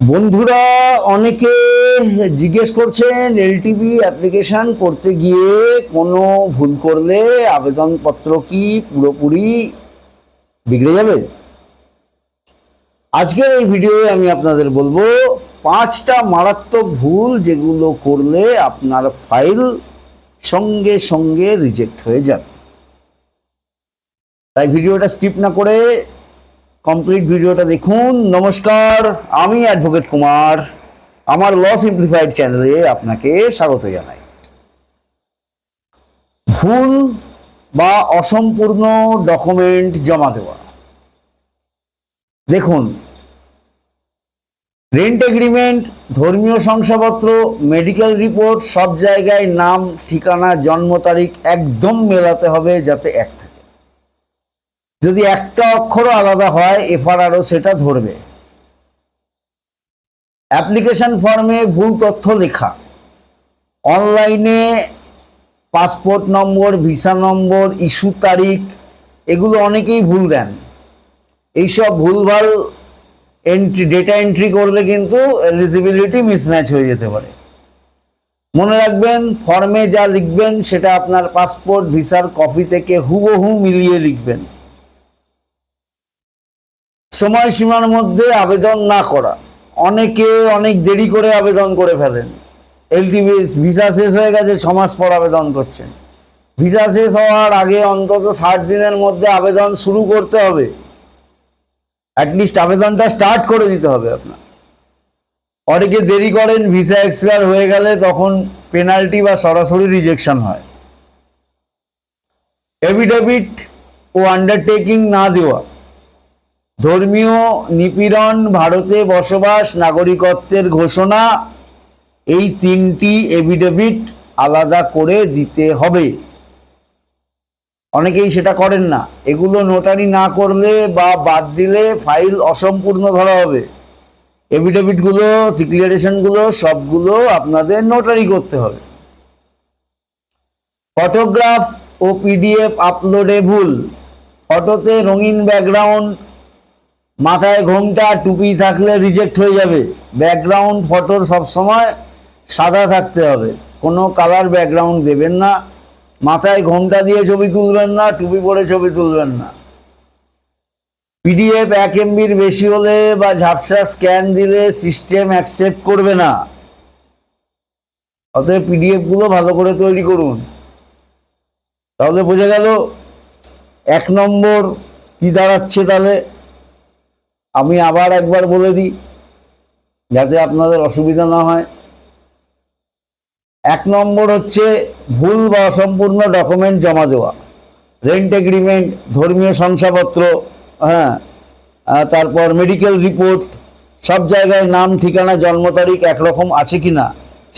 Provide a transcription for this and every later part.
বন্ধুরা, অনেকে জিজ্ঞেস করছেন, এলটিভি অ্যাপ্লিকেশন করতে গিয়ে কোনো ভুল করলে আবেদনপত্র কি পুরোপুরি বিগড়ে যাবে? আজকের এই ভিডিওয়ে আমি আপনাদের বলব, পাঁচটা মারাত্মক ভুল যেগুলো করলে আপনার ফাইল সঙ্গে সঙ্গে রিজেক্ট হয়ে যাবে। তাই ভিডিওটা স্কিপ না করে কমপ্লিট ভিডিওটা দেখুন। নমস্কার, আমি অ্যাডভোকেট কুমার। আমার ল সিম্পলিফাইড চ্যানেলে আপনাকে স্বাগত জানাই। ভুল বা অসম্পূর্ণ ডকুমেন্ট জমা দেওয়া। দেখুন রেন্ট এগ্রিমেন্ট ধর্মীয় শংসাপত্র মেডিকেল রিপোর্ট সব জায়গায় নাম, ঠিকানা, জন্ম তারিখ একদম মেলাতে হবে যাতে এক থাকে। যদি একটা অক্ষরও আলাদা হয় এফআরআরও সেটা ধরবে। অ্যাপ্লিকেশন ফর্মে ভুল তথ্য লেখা। অনলাইনে passport number, visa number, issue তারিখ, এগুলো অনেকেই ভুল দেন। এইসব ভুলভাল এন্ট্রি ডেটা এন্ট্রি করলে কিন্তু এলিজিবিলিটি মিসম্যাচ হয়ে যেতে পারে। মনে রাখবেন, ফর্মে যা লিখবেন, সেটা আপনার পাসপোর্ট, ভিসার কপি থেকে হুবহু মিলিয়ে লিখবেন। সময়সীমার মধ্যে আবেদন না করা। অনেকে অনেক দেরি করে আবেদন করে ফেলেন। এলটিভি ভিসা শেষ হয়ে গেছে, ছ মাস পর আবেদন করছেন। ভিসা শেষ হওয়ার আগে অন্তত ষাট দিনের মধ্যে আবেদন শুরু করতে হবে। অ্যাটলিস্ট আবেদনটা স্টার্ট করে দিতে হবে আপনার। অনেকে দেরি করেন, ভিসা এক্সপায়ার হয়ে গেলে তখন পেনাল্টি বা সরাসরি রিজেকশন হয়। এভিডেভিট ও আন্ডারটেকিং না দেওয়া। ধর্মীয় নিপীড়ন ভারতে বসবাস নাগরিকত্বের ঘোষণা, এই তিনটি এভিডেভিট আলাদা করে দিতে হবে। অনেকেই সেটা করেন না। এগুলো নোটারি না করলে বা বাদ দিলে ফাইল অসম্পূর্ণ ধরা হবে। এভিডেভিটগুলো ডিক্লারেশনগুলো সবগুলো আপনাদের নোটারি করতে হবে। ফটোগ্রাফ ও পিডিএফ আপলোডে ভুল ফটোতে রঙিন ব্যাকগ্রাউন্ড মাথায় ঘোমটা, টুপি থাকলে রিজেক্ট হয়ে যাবে। ব্যাকগ্রাউন্ড ফটোর সবসময় সাদা থাকতে হবে। কোনো কালার ব্যাকগ্রাউন্ড দেবেন না। মাথায় ঘোমটা দিয়ে ছবি তুলবেন না, টুপি পরে ছবি তুলবেন না। পিডিএফ এক এমবির বেশি হলে বা ঝাপসা স্ক্যান দিলে সিস্টেম অ্যাকসেপ্ট করবে না। অতএব পিডিএফগুলো ভালো করে তৈরি করুন। তাহলে বোঝা গেল, এক নম্বর কি দাঁড়াচ্ছে তাহলে? আমি আবার একবার বলে দিই, যাতে আপনাদের অসুবিধা না হয়। এক নম্বর হচ্ছে ভুল বা অসম্পূর্ণ ডকুমেন্ট জমা দেওয়া। রেন্ট এগ্রিমেন্ট ধর্মীয় শংসাপত্র হ্যাঁ তারপর মেডিকেল রিপোর্ট সব জায়গায় নাম, ঠিকানা, জন্ম তারিখ একরকম আছে কি না,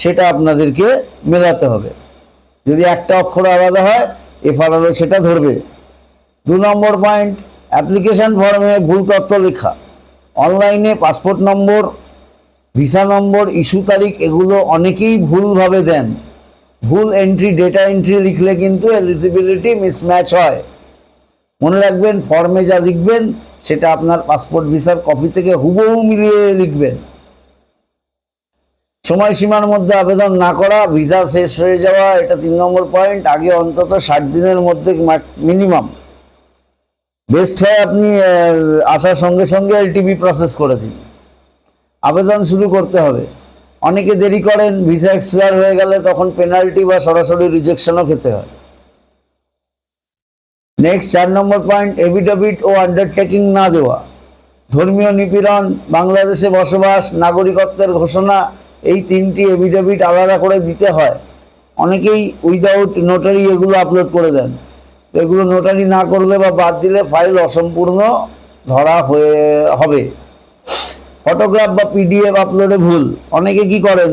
সেটা আপনাদেরকে মেলাতে হবে। যদি একটা অক্ষর আলাদা হয় এফআরআরও সেটা ধরবে। দু নম্বর পয়েন্ট অ্যাপ্লিকেশন ফর্মে ভুল তথ্য লেখা। অনলাইনে passport number, visa number, issue তারিখ, এগুলো অনেকেই ভুলভাবে দেন। ভুল এন্ট্রি ডেটা এন্ট্রি লিখলে কিন্তু এলিজিবিলিটি মিসম্যাচ হয়। মনে রাখবেন ফর্মে যা লিখবেন, সেটা আপনার পাসপোর্ট, ভিসার কপি থেকে হুবহু মিলিয়ে লিখবেন। সময়সীমার মধ্যে আবেদন না করা, ভিসা শেষ হয়ে যাওয়া, এটা তিন নম্বর পয়েন্ট আগে অন্তত ষাট দিনের মধ্যে মিনিমাম বেস্ট হয় আপনি আসার সঙ্গে সঙ্গে এলটিভি প্রসেস করে দিন। আবেদন শুরু করতে হবে। অনেকে দেরি করেন ভিসা এক্সপায়ার হয়ে গেলে তখন পেনাল্টি বা সরাসরি রিজেকশনও খেতে হয়। নেক্সট চার নম্বর পয়েন্ট এভিডেভিট ও আন্ডারটেকিং না দেওয়া। ধর্মীয় নিপীড়ন, বাংলাদেশে বসবাস, নাগরিকত্বের ঘোষণা, এই তিনটি এভিডেভিট আলাদা করে দিতে হয়। অনেকেই উইদাউট নোটারি এগুলো আপলোড করে দেন। এগুলো নোটারি না করলে বা বাদ দিলে ফাইল অসম্পূর্ণ ধরা হয়ে, হবে। ফটোগ্রাফ বা পিডিএফ আপলোডে ভুল। অনেকে কি করেন?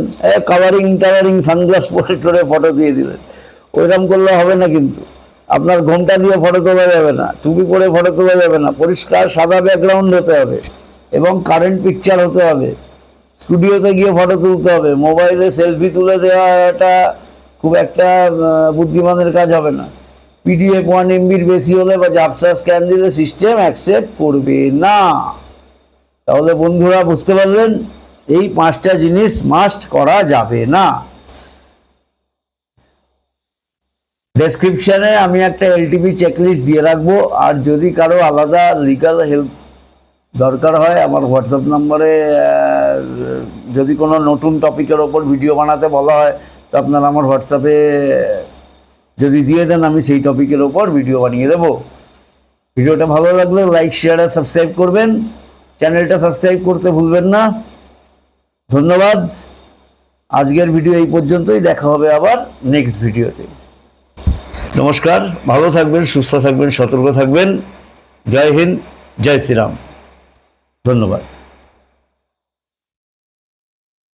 কাভারিং টাভারিং সানগ্লাস পরে টরে ফটো দিয়ে দিলেন। ওইরকম করলে হবে না কিন্তু। আপনার ঘোমটা দিয়ে ফটো তোলা যাবে না, টুপি পরে ফটো তোলা যাবে না। পরিষ্কার সাদা ব্যাকগ্রাউন্ড হতে হবে এবং কারেন্ট পিকচার হতে হবে। স্টুডিওতে গিয়ে ফটো তুলতে হবে। মোবাইলে সেলফি তুলে দেওয়াটা খুব একটা বুদ্ধিমানের কাজ হবে না। পিডিএফ ওয়ান এমবির বেশি হলে বা জাপসা স্ক্যান দিলে সিস্টেম অ্যাকসেপ্ট করবে না। তাহলে বন্ধুরা, বুঝতে পারলেন? এই পাঁচটা জিনিস মাস্ট করা যাবে না। ডেসক্রিপশানে আমি একটা এলটিপি চেকলিস্ট দিয়ে রাখব। আর যদি কারও আলাদা লিগাল হেল্প দরকার হয়, আমার হোয়াটসঅ্যাপ নম্বরে যদি কোনো নতুন টপিকের ওপর ভিডিও বানাতে বলা হয়, তো আপনারা আমার হোয়াটসঅ্যাপে যদি দিয়ে দেন, আমি সেই টপিকের ওপর ভিডিও বানিয়ে দেবো। ভিডিওটা ভালো লাগলে লাইক শেয়ার আর সাবস্ক্রাইব করবেন। চ্যানেলটা সাবস্ক্রাইব করতে ভুলবেন না। ধন্যবাদ। আজকের ভিডিও এই পর্যন্তই। দেখা হবে আবার নেক্সট ভিডিওতে নমস্কার। ভালো থাকবেন, সুস্থ থাকবেন, সতর্ক থাকবেন। জয় হিন্দ, জয় শ্রীরাম। ধন্যবাদ।